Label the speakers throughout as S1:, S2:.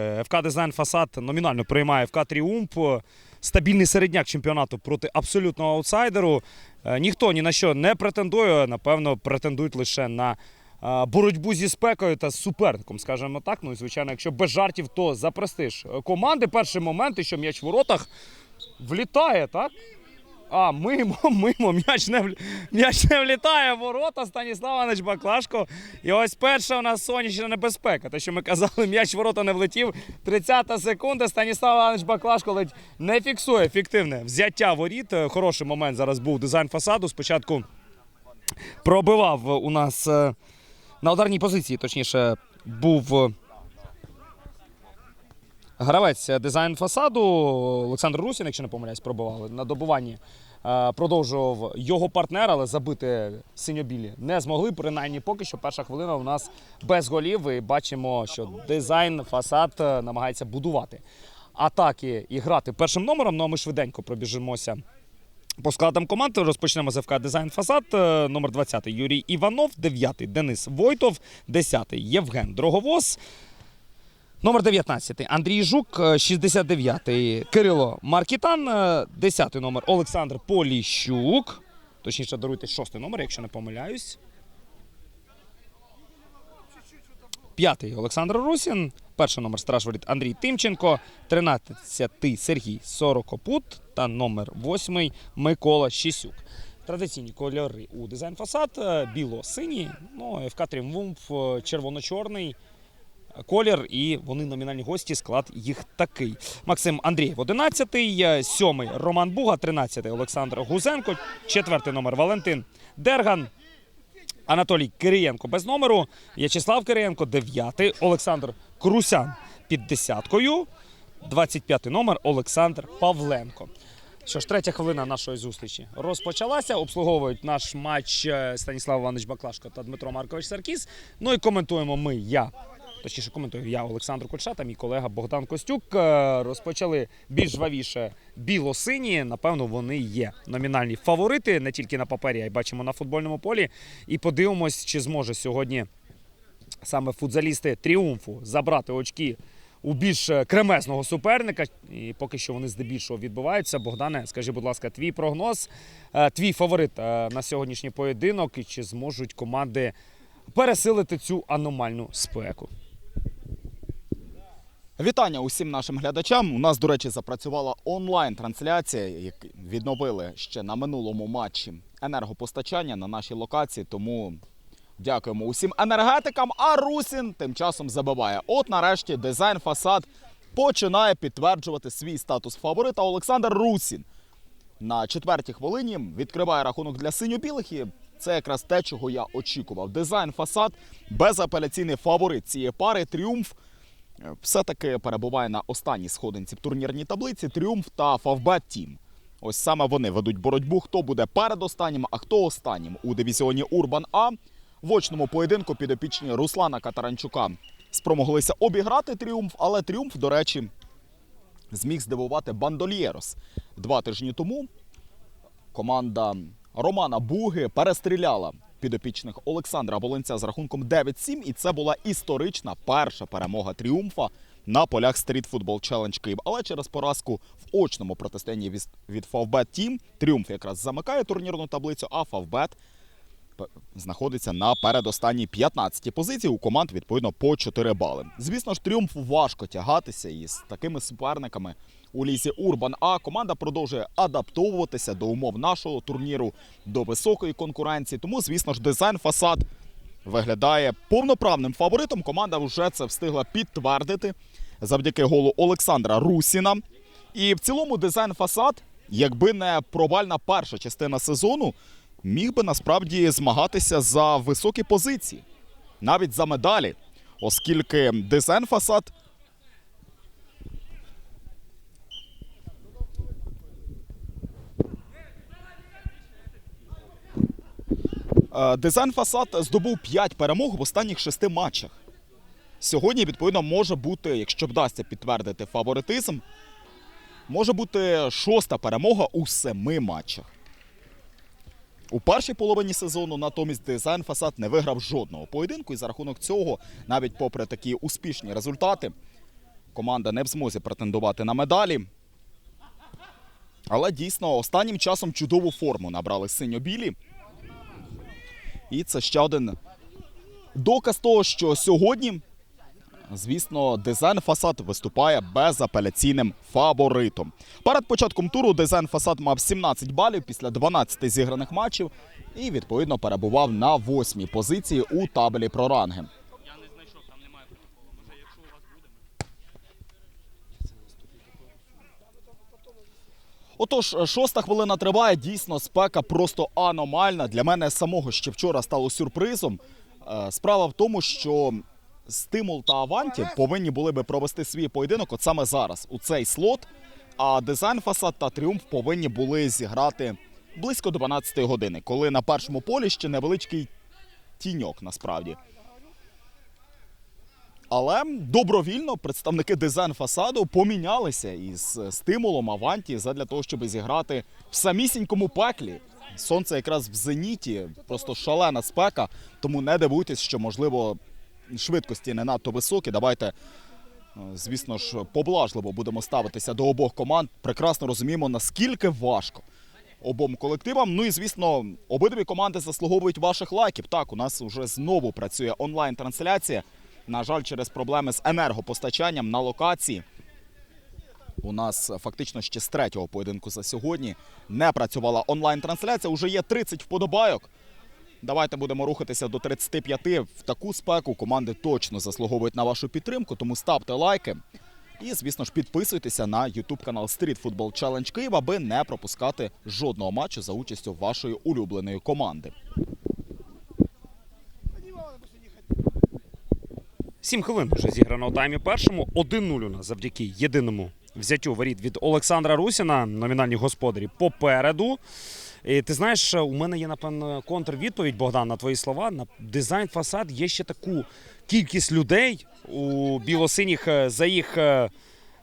S1: Е, ФК Дизайн Фасад номінально приймає ФК Тріумф. Стабільний середняк чемпіонату проти абсолютного аутсайдеру. Е, Ніхто ні на що не претендує. Напевно, претендують лише на е, боротьбу зі спекою та суперником, скажімо так. Ну і звичайно, якщо без жартів, то за престиж команди. Перший момент, і що м'яч в воротах влітає, так? А, мимо, мимо, м'яч не, м'яч не влітає в ворота. Станіслав Іванович Баклашко. І ось перша у нас сонячна небезпека. Те, що ми казали, м'яч в ворота не влетів. 30 секунда. Станіслав Іванович Баклашко ледь не фіксує ефективне взяття воріт. Е, Хороший момент зараз був дизайн фасаду. Спочатку пробивав у нас е, на ударній позиції, точніше, був. Гравець е, дизайн фасаду Олександр Русін, якщо не помиляюсь, пробивали на добуванні. е, Продовжував його партнер, але забити синьо-білі не змогли. Принаймні, поки що перша хвилина у нас без голів. І бачимо, що дизайн фасад е, намагається будувати атаки і грати першим номером. Ну а ми швиденько пробіжимося по складам команд розпочнемо з ФК Дизайн Фасад. Номер 20 Юрій Іванов, 9 Денис Войтов, 10 Євген Дроговоз. Номер 19 Андрій Жук, е, 69 Кирило Маркітан, е, 10 номер. Олександр Поліщук. Точніше, даруйте шостий номер, якщо не помиляюсь. П'ятий Олександр Русін, перший номер страж воріт Андрій Тимченко, 13 Сергій Сорокопут. Та номер 8 Микола Щісюк. Традиційні кольори у дизайн фасад. Біло-сині, ну ФК Тріумф е, червоно-чорний колір, і вони номінальні гості. Склад їх такий. Максим Андрієв 11-й, 7 Роман Буга, 13-й Олександр Гузенко, 4 номер Валентин Дерган. Анатолій Кириєнко без номеру, В'ячеслав Кириєнко, 9 Олександр Крусян під десяткою, 25 номер Олександр Павленко. Що ж, третя хвилина нашої зустрічі розпочалася. Обслуговують наш матч е, Станіслав Іванович Баклашко та Дмитро Маркович Саркіс. Ну і коментуємо ми, я. Точніше, коментую я Олександр Кульша та мій колега Богдан Костюк. Е, Розпочали більш жвавіше біло-сині. Напевно, вони є номінальні фаворити не тільки на папері, а й бачимо на футбольному полі. І подивимось, чи зможе сьогодні саме футзалісти тріумфу забрати очки у більш кремезного суперника. І поки що вони здебільшого відбуваються. Богдане, скажи, будь ласка, твій прогноз, е, твій фаворит е, на сьогоднішній поєдинок, і чи зможуть команди пересилити цю аномальну спеку?
S2: Вітання усім нашим глядачам. У нас, до речі, запрацювала онлайн-трансляція, відновили ще на минулому матчі енергопостачання на нашій локації. Тому дякуємо усім енергетикам. А Русін тим часом забиває. От нарешті дизайн фасад починає підтверджувати свій статус фаворита. Олександр Русін на четвертій хвилині відкриває рахунок для синьо-білих. І це якраз те, чого я очікував. Дизайн фасад безапеляційний фаворит цієї пари. Тріумф все-таки перебуває на останній сходинці в турнірній таблиці. Тріумф та Фавбет Тім. Ось саме вони ведуть боротьбу. Хто буде передостаннім, а хто останнім у дивізіоні Урбан А. В очному поєдинку підопічні Руслана Катаранчука спромоглися обіграти тріумф, але тріумф, до речі, зміг здивувати Бандольєрос два тижні тому. Команда Романа Буги перестріляла підопічних Олександра Волинця з рахунком 9-7, і це була історична перша перемога тріумфа на полях Street Football Challenge Київ. Але через поразку в очному протистоянні від- Фавбет Тім тріумф якраз замикає турнірну таблицю, а п- знаходиться на передостанній 15-й позиції. У команд відповідно по 4 бали. Звісно ж, тріумфу важко тягатися із такими суперниками у лізі Урбан. А команда продовжує адаптовуватися до умов нашого турніру, до високої конкуренції. Тому, звісно ж, дизайн фасад виглядає повноправним фаворитом. Команда вже це встигла підтвердити завдяки голу Олександра Русіна. І в цілому дизайн фасад, якби не провальна перша частина сезону, міг би насправді змагатися за високі позиції, навіть за медалі, оскільки дизайн фасад. Е, Дизайн фасад здобув 5 перемог в останніх шести матчах. Сьогодні, відповідно, може бути, якщо вдасться підтвердити фаворитизм, може бути шоста перемога у семи матчах. У першій половині сезону натомість дизайн фасад не виграв жодного поєдинку, і за рахунок цього, навіть попри такі успішні результати, команда не в змозі претендувати на медалі. Але дійсно останнім часом чудову форму набрали синьо-білі. І це ще один доказ того, що сьогодні, звісно, дизайн фасад виступає безапеляційним фаворитом. Перед початком туру дизайн фасад мав 17 балів після 12 зіграних матчів і відповідно перебував на восьмій позиції у табелі про ранги.
S1: Я не знайшов, там немає протоколу. Може, якщо у вас буде.
S2: Отож, шоста хвилина триває. Дійсно, спека просто аномальна. Для мене самого ще вчора стало сюрпризом. Е, Справа в тому, що стимул та Аванті повинні були би провести свій поєдинок от саме зараз, у цей слот. А дизайн фасад та тріумф повинні були зіграти близько до 12 години, коли на першому полі ще невеличкий тіньок насправді. Але добровільно представники дизайн фасаду помінялися із стимулом Аванті задля того, щоб зіграти в самісінькому пеклі. Сонце якраз в зеніті, просто шалена спека. Тому не дивуйтесь, що можливо швидкості не надто високі. Давайте, е, звісно ж, поблажливо будемо ставитися до обох команд. Прекрасно розуміємо, наскільки важко обом колективам. Ну і звісно, обидві команди заслуговують ваших лайків. Так, у нас вже знову працює онлайн-трансляція. На жаль, через проблеми з енергопостачанням на локації. У нас фактично ще з третього поєдинку за сьогодні не працювала онлайн-трансляція. Уже є 30 вподобайок. Давайте будемо рухатися до 35. В таку спеку команди точно заслуговують на вашу підтримку, тому ставте лайки. І, звісно ж, підписуйтеся на YouTube канал Street Football Challenge Київ, аби не пропускати жодного матчу за участю вашої улюбленої команди.
S1: Сім хвилин вже зіграно у таймі першому. 1-0 у нас завдяки єдиному взяттю воріт від Олександра Русіна, номінальні господарі попереду. І ти знаєш, у мене є напевно контрвідповідь, Богдан, на твої слова. На дизайн фасад є ще таку кількість людей у білосиніх е, за їх е,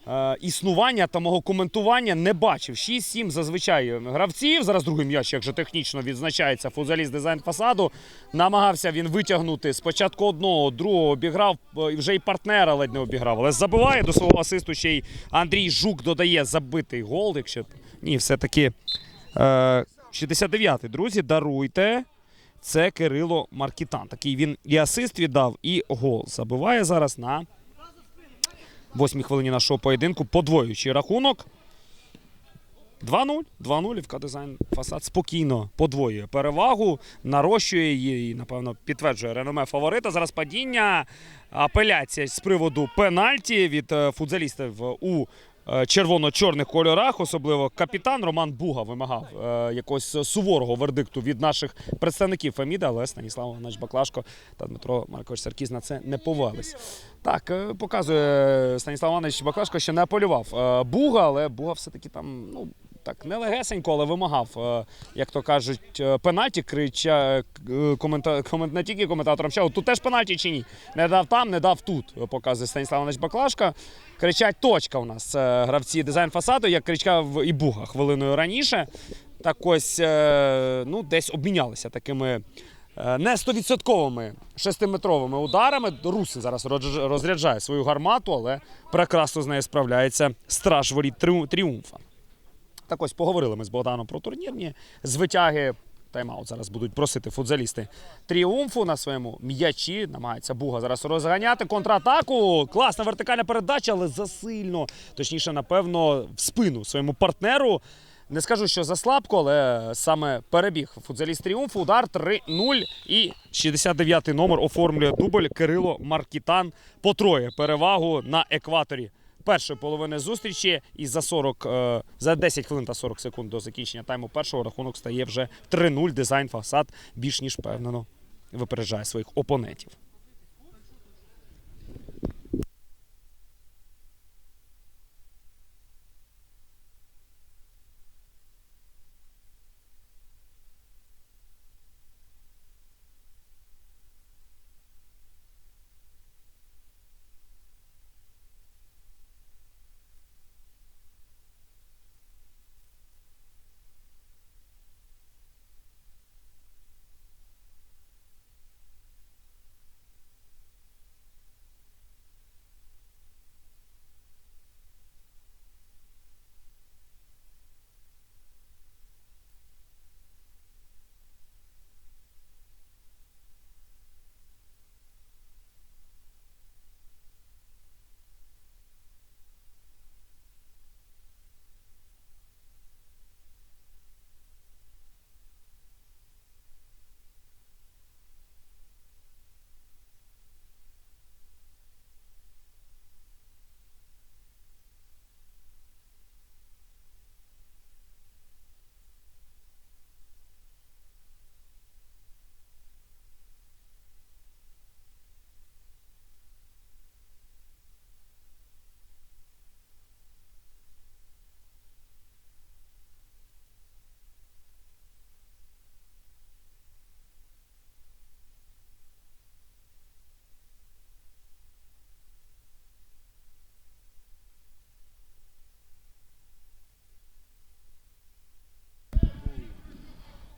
S1: е, існування та мого коментування не бачив. 6-7 зазвичай гравців. Зараз другий м'яч, як же технічно відзначається футзаліст дизайн фасаду. Намагався він витягнути спочатку одного, другого обіграв, і вже і партнера ледь не обіграв. Але забиває до свого асисту ще й Андрій Жук додає забитий гол. Якщо ні, все-таки 69-й, друзі, даруйте. Це Кирило Маркітан. Такий він і асист віддав, і гол. Забиває зараз на восьмій хвилині нашого поєдинку, подвоюючи рахунок. 2-0. 2-0. ФК Дизайн Фасад спокійно подвоює перевагу, нарощує її напевно, підтверджує реноме фаворита. Зараз падіння. Апеляція з приводу пенальті від е, футзалістів у червоно-чорних кольорах. Особливо капітан Роман Буга вимагав е, якогось суворого вердикту від наших представників Феміда, але Станіслав Іванович Баклашко та Дмитро Маркович Саркіз на це не повелись. Так, е, показує Станіслав Іванович Баклашко, що не апелював е, Буга, але Буга все-таки там, ну. Так, не легесенько, але вимагав, е, як то кажуть, е, пенальті, крича е, комента, комент, не тільки коментаторам чого, тут теж пенальті чи ні. Не дав там, не дав тут, показує Станіслав Іванович Баклашка. Кричать точка у нас гравці дизайн фасаду, як кричав і Буга хвилиною раніше. Так ось ну, десь обмінялися такими не стовідсотковими шестиметровими ударами. Русин зараз роз- розряджає свою гармату, але прекрасно з нею справляється страж воріт тріумфа. Так ось поговорили ми з Богданом про турнірні звитяги. Тайм-аут зараз будуть просити футзалісти тріумфу на своєму м'ячі. Намагається Буга зараз розганяти контратаку. Класна вертикальна передача, але засильно. Точніше, напевно, в спину своєму партнеру. Не скажу, що заслабко, але саме перебіг футзаліст тріумфу. Удар 3-0. І 69-й номер оформлює дубль Кирило Маркітан. Потроє перевагу на екваторі першої половини зустрічі. І за 40, е, за 10 хвилин та 40 секунд до закінчення тайму першого рахунок стає вже 3-0. Дизайн фасад більш ніж впевнено випереджає своїх опонентів.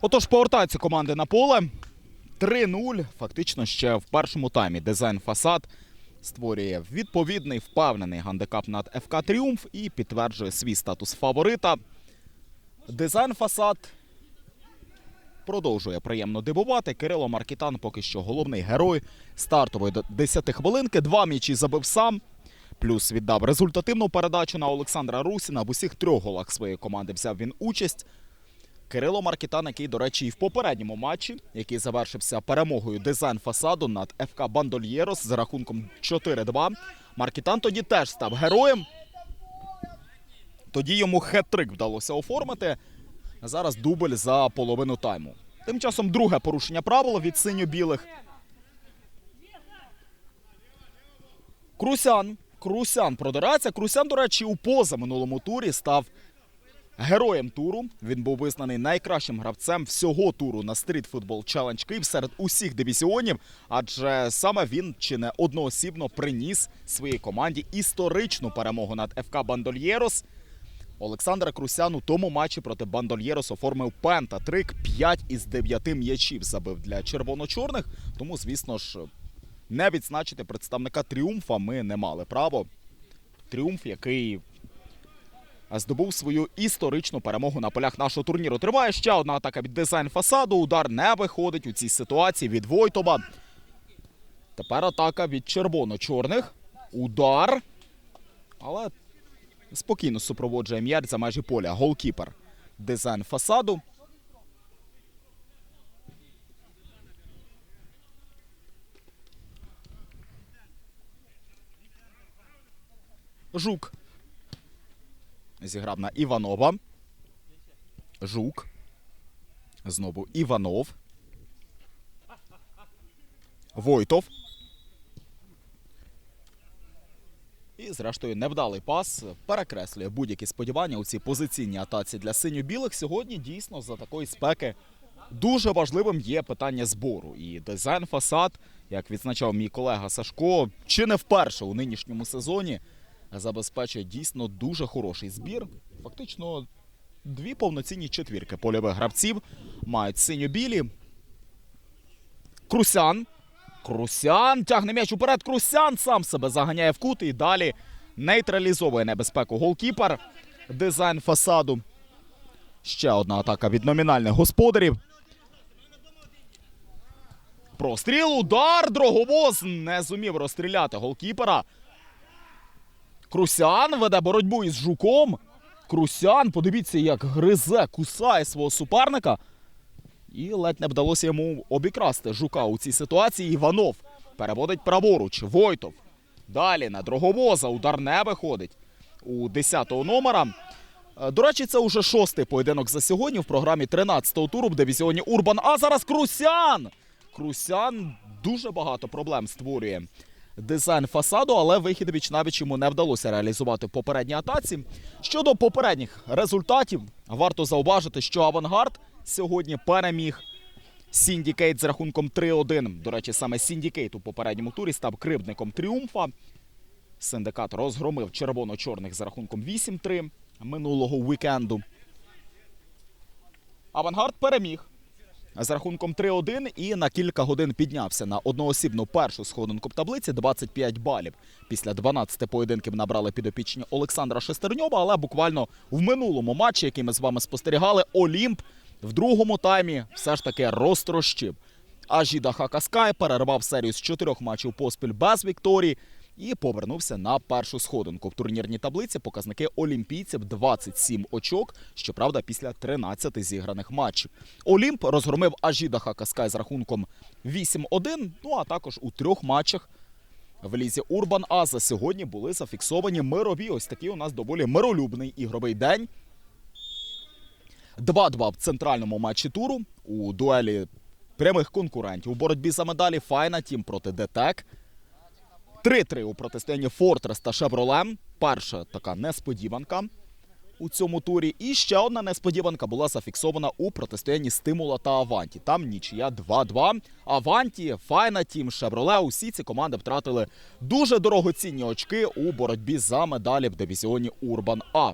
S2: Отож, повертаються команди на поле. 3-0. Фактично ще в першому таймі дизайн фасад створює відповідний впевнений гандикап над ФК Тріумф і підтверджує свій статус фаворита. Дизайн фасад продовжує приємно дивувати. Кирило Маркітан поки що головний герой стартової 10 хвилинки. Два м'ячі забив сам. Плюс віддав результативну передачу на Олександра Русіна. В усіх трьох голах своєї команди взяв він участь. Кирило Маркітан, який, до речі, і в попередньому матчі, який завершився перемогою дизайн фасаду над ФК Бандольєрос з рахунком 4-2. Маркітан тоді теж став героєм. Тоді йому хет-трик вдалося оформити. Зараз дубль за половину тайму. Тим часом друге порушення правил від синьо-білих. Крусян. Крусян продирається. Крусян, до речі, у позаминулому турі став героєм туру. Він був визнаний найкращим гравцем всього туру на Street Football Challenge Київ серед усіх дивізіонів, адже саме він чи не одноосібно приніс своїй команді історичну перемогу над ФК Бандольєрос. Олександр Крусян у тому матчі проти Бандольєрос оформив пента-трик. 5 із 9 м'ячів забив для червоно-чорних. Тому, звісно ж, не відзначити представника тріумфа ми не мали право. Тріумф, який здобув свою історичну перемогу на полях нашого турніру. Триває ще одна атака від дизайн фасаду. Удар не виходить у цій ситуації від Войтова. Тепер атака від червоно-чорних. Удар. Але спокійно супроводжує м'яч за межі поля. Голкіпер. Дизайн фасаду. Жук. Зіграв на Іванова. Жук. Знову Іванов. Войтов. І, зрештою, невдалий пас перекреслює будь-які сподівання у цій позиційній атаці для синьо-білих. Сьогодні дійсно за такої спеки дуже важливим є питання збору. І дизайн фасад, як відзначав мій колега Сашко, чи не вперше у нинішньому сезоні забезпечує дійсно дуже хороший збір. Фактично, дві повноцінні четвірки польових гравців мають синьо-білі. Крусян. Крусян тягне м'яч уперед. Крусян сам себе заганяє в кут і далі нейтралізовує небезпеку голкіпер. Дизайн фасаду. Ще одна атака від номінальних господарів. Простріл, удар, Дроговоз не зумів розстріляти голкіпера. Крусян веде боротьбу із жуком. Крусян, подивіться, як гризе, кусає свого суперника. І ледь не вдалося йому обікрасти жука у цій ситуації. Іванов переводить праворуч. Войтов. Далі на Дроговоза. Удар не виходить у 10-го номера. Е, До речі, це уже шостий поєдинок за сьогодні в програмі 13-го туру в дивізіоні Урбан. А зараз Крусян! Крусян дуже багато проблем створює дизайн фасаду, але вихід віч навіч йому не вдалося реалізувати в попередній атаці. Щодо попередніх результатів, варто зауважити, що Авангард сьогодні переміг Сіндікейт з рахунком 3-1. До речі, саме Сіндікейт у попередньому турі став кривдником тріумфа. Синдикат розгромив червоно-чорних за рахунком 8-3 минулого вікенду. Авангард переміг з рахунком 3-1 і на кілька годин піднявся на одноосібну першу сходинку в таблиці 25 балів. Після 12 поєдинків набрали підопічні Олександра Шестерньова, але буквально в минулому матчі, який ми з вами спостерігали, Олімп в другому таймі все ж таки розтрощив. Ажіда Хакаскай перервав серію з чотирьох матчів поспіль без вікторії і повернувся на першу сходинку. В турнірній таблиці показники олімпійців 27 очок, щоправда, після 13 зіграних матчів. Олімп розгромив Ажіда Хакаскай з рахунком 8-1, ну а також у трьох матчах в лізі Урбан А за сьогодні були зафіксовані мирові. Ось такий у нас доволі миролюбний ігровий день. 2-2 в центральному матчі туру у дуелі прямих конкурентів у боротьбі за медалі Файна Тім проти ДТЕК. 3-3 у протистоянні Фортрес та Шевролем. Перша така несподіванка у цьому турі. І ще одна несподіванка була зафіксована у протистоянні Стимула та Аванті. Там нічия 2-2. Аванті, Файна Тім, Шевроле. Усі ці команди втратили дуже дорогоцінні очки у боротьбі за медалі в дивізіоні Урбан А.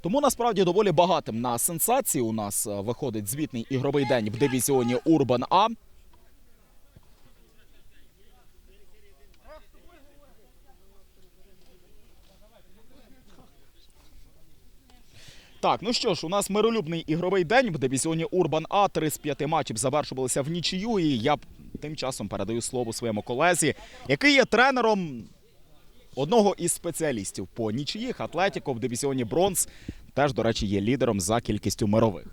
S2: Тому насправді доволі багатим на сенсації у нас е, виходить звітний ігровий день в дивізіоні Урбан А. Так, ну що ж, у нас миролюбний ігровий день в дивізіоні Урбан А. Три з п'яти матчів завершувалися в нічию. І я тим часом передаю слово своєму колезі, який є тренером одного із спеціалістів по нічиїх Атлетіко в дивізіоні Бронз. Теж, до речі, є лідером за кількістю мирових.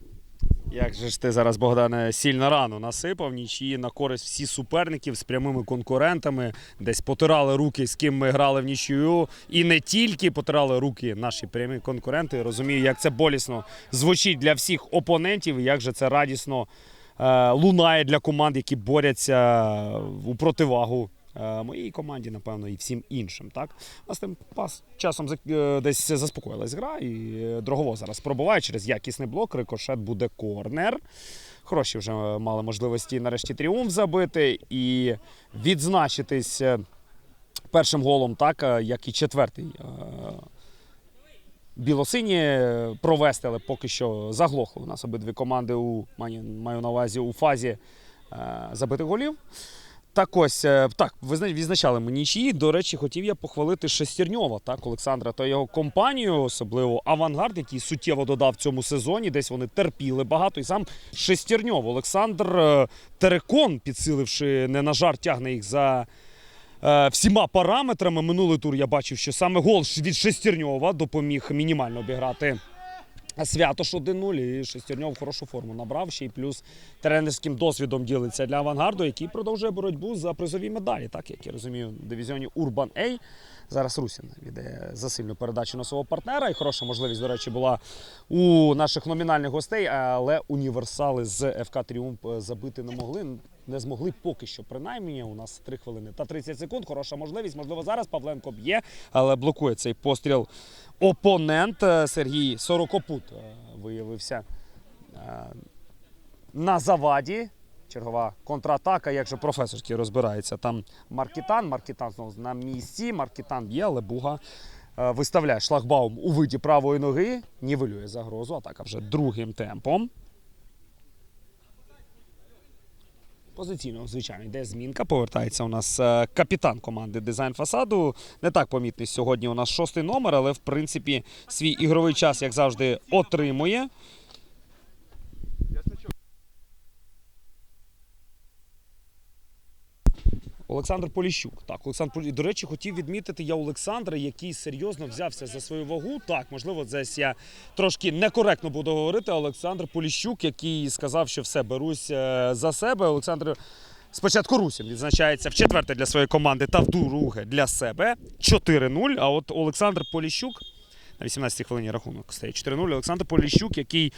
S1: Як же ж ти зараз, Богдане, сильно рано насипав нічиї на користь всі суперників з прямими конкурентами, десь потирали руки, з ким ми грали в нічию. І не тільки потирали руки наші прямі конкуренти. Розумію, як це болісно звучить для всіх опонентів, як же це радісно е, лунає для команд, які борються у противагу. Е, Моїй команді, напевно, і всім іншим. Так, тим пас часом е, десь заспокоїлась гра, і е, Дрогово зараз пробуває через якісний блок. Рикошет буде корнер. Хороші вже мали можливості нарешті тріумф забити і відзначитись першим голом, так як і четвертий. Білосині провести, але поки що заглохли у нас обидві команди у маю, на увазі у фазі забитих голів. Так ось е, так, визна- відзначали ми нічиї. До речі, хотів я похвалити Шестерньова, так, Олександра та його компанію, особливо авангард, який суттєво додав цьому сезоні. Десь вони терпіли багато. І сам Шестерньов, Олександр е, Терекон, підсиливши не на жарт, тягне їх за. е, Всіма параметрами минулий тур я бачив, що саме гол від Шестерньова допоміг мінімально обіграти Святош 1-0 і Шестерньов хорошу форму набрав ще й плюс тренерським досвідом ділиться для авангарду, який продовжує боротьбу за призові медалі, так як я розумію, в дивізіоні Урбан Ей. Зараз Русін віддає засильну передачу на свого партнера. І хороша можливість, до речі, була у наших номінальних гостей, але універсали з ФК Тріумф е, забити не могли. Не змогли поки що, принаймні. У нас 3 хвилини та 30 секунд. Хороша можливість. Можливо, зараз Павленко б'є, але блокує цей постріл опонент Е, Сергій Сорокопут е, виявився е, на заваді. Чергова контратака, як же професорський розбирається. Там Маркітан, Маркітан знову на місці. Маркітан б'є, але Буга виставляє шлагбаум у виді правої ноги, нівелює загрозу. Атака вже другим темпом. Позиційно, звичайно, йде змінка. Повертається у нас е, капітан команди дизайн фасаду. Не так помітний сьогодні. У нас шостий номер, але в принципі свій ігровий час, як завжди, отримує. Олександр Поліщук. Так, Олександр. До речі, хотів відмітити я Олександра, який серйозно взявся за свою вагу. Так, можливо, десь я трошки некоректно буду говорити. Олександр Поліщук, який сказав, що все берусь е, за себе. Олександр. Спочатку Русін відзначається в четверте для своєї команди та в друге для себе 4-0. А от Олександр Поліщук на 18-й хвилині рахунок стає 4-0. Олександр Поліщук, який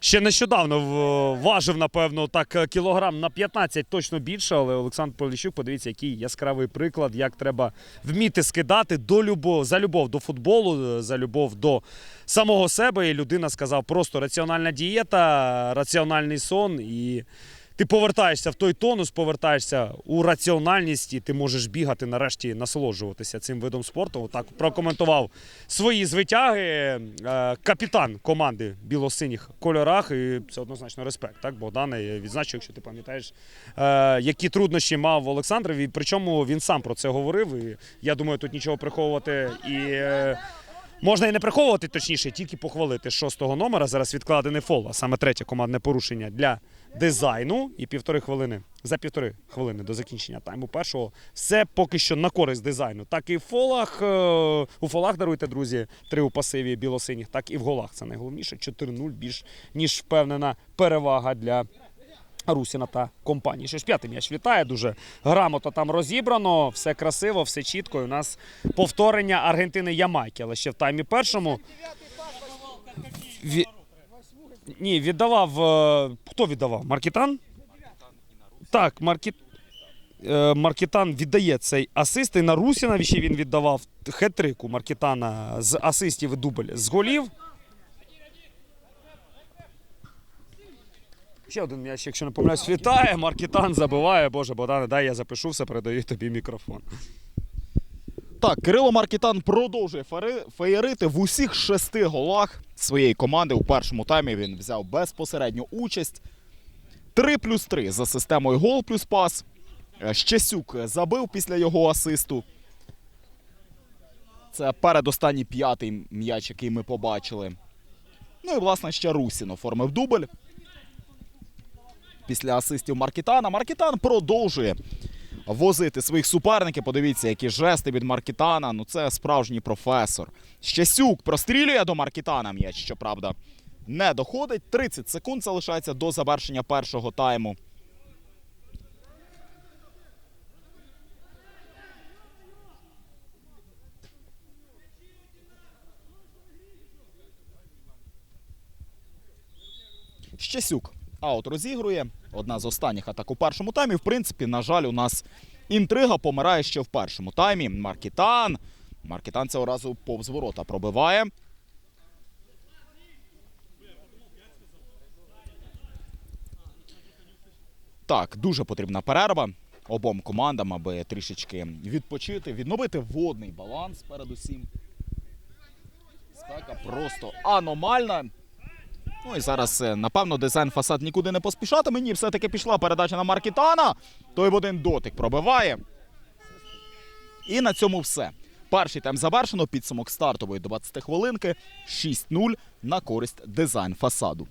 S1: ще нещодавно важив, напевно, так е, кілограм на 15 точно більше. Але Олександр Поліщук, подивіться, який яскравий приклад, як треба вміти скидати до любов, за любов до футболу, е, за любов до самого себе. І людина сказав просто раціональна дієта, раціональний сон і. Ти повертаєшся в той тонус, повертаєшся у раціональність, і ти можеш бігати, нарешті насолоджуватися цим видом спорту. Отак прокоментував свої звитяги е, капітан команди білосиніх кольорах. І це однозначно респект. Так, Богдане, я відзначу, якщо ти пам'ятаєш, е, які труднощі мав Олександр. І причому він сам про це говорив. І я думаю, тут нічого приховувати і. Можна і не приховувати, точніше, тільки похвалити шостого номера. Зараз відкладений фол, а саме третє командне порушення для дизайну. І півтори хвилини за півтори хвилини до закінчення тайму першого. Все поки що на користь дизайну. Так і в фолах, е, у фолах даруйте, друзі, три у пасиві білосиніх, так і в голах. Це найголовніше. 4-0 більш ніж впевнена перевага для. Русіна та компанії. Ще ж п'ятий м'яч літає, дуже грамотно там розібрано, все красиво, все чітко. І у нас повторення Аргентини Ямайки. Але ще в таймі першому. Ві... Ні, віддавав. е, Хто віддавав? Маркітан? Так, Маркіт... е, Маркітан віддає цей асист. І на Русіна ще він віддавав хет-трику Маркітана з асистів і дубль з голів. Ще один м'яч, якщо не помиляюсь, літає. Маркітан забиває. Боже, Богдане, дай я запишу все, передаю тобі мікрофон.
S2: Так, Кирило Маркітан продовжує феєрити в усіх шести голах своєї команди. У першому таймі він взяв безпосередню участь. 3 плюс 3 за системою гол плюс пас. Е, Щесюк забив після його асисту. Це передостанній п'ятий м'яч, який ми побачили. Ну і, власне, ще Русін оформив дубль. Після асистів Маркітана. Маркітан продовжує возити своїх суперників. Подивіться, які жести від Маркітана. Ну це справжній професор. Щасюк прострілює до Маркітана м'яч, щоправда, не доходить. 30 секунд залишається до завершення першого тайму. Щасюк аут розігрує. Одна з останніх атак у першому таймі. В принципі, на жаль, у нас інтрига помирає ще в першому таймі. Маркітан. Маркітан цього разу повз ворота пробиває. Так, дуже потрібна перерва обом командам, аби трішечки відпочити, відновити водний баланс передусім. Спека просто аномальна. Ну і зараз, е, напевно, дизайн фасад нікуди не поспішатиме. Ні, все-таки пішла передача на Маркітана. Той в один дотик пробиває. І на цьому все. Перший тайм завершено. Підсумок стартової 20 хвилинки 6-0 на користь дизайн фасаду.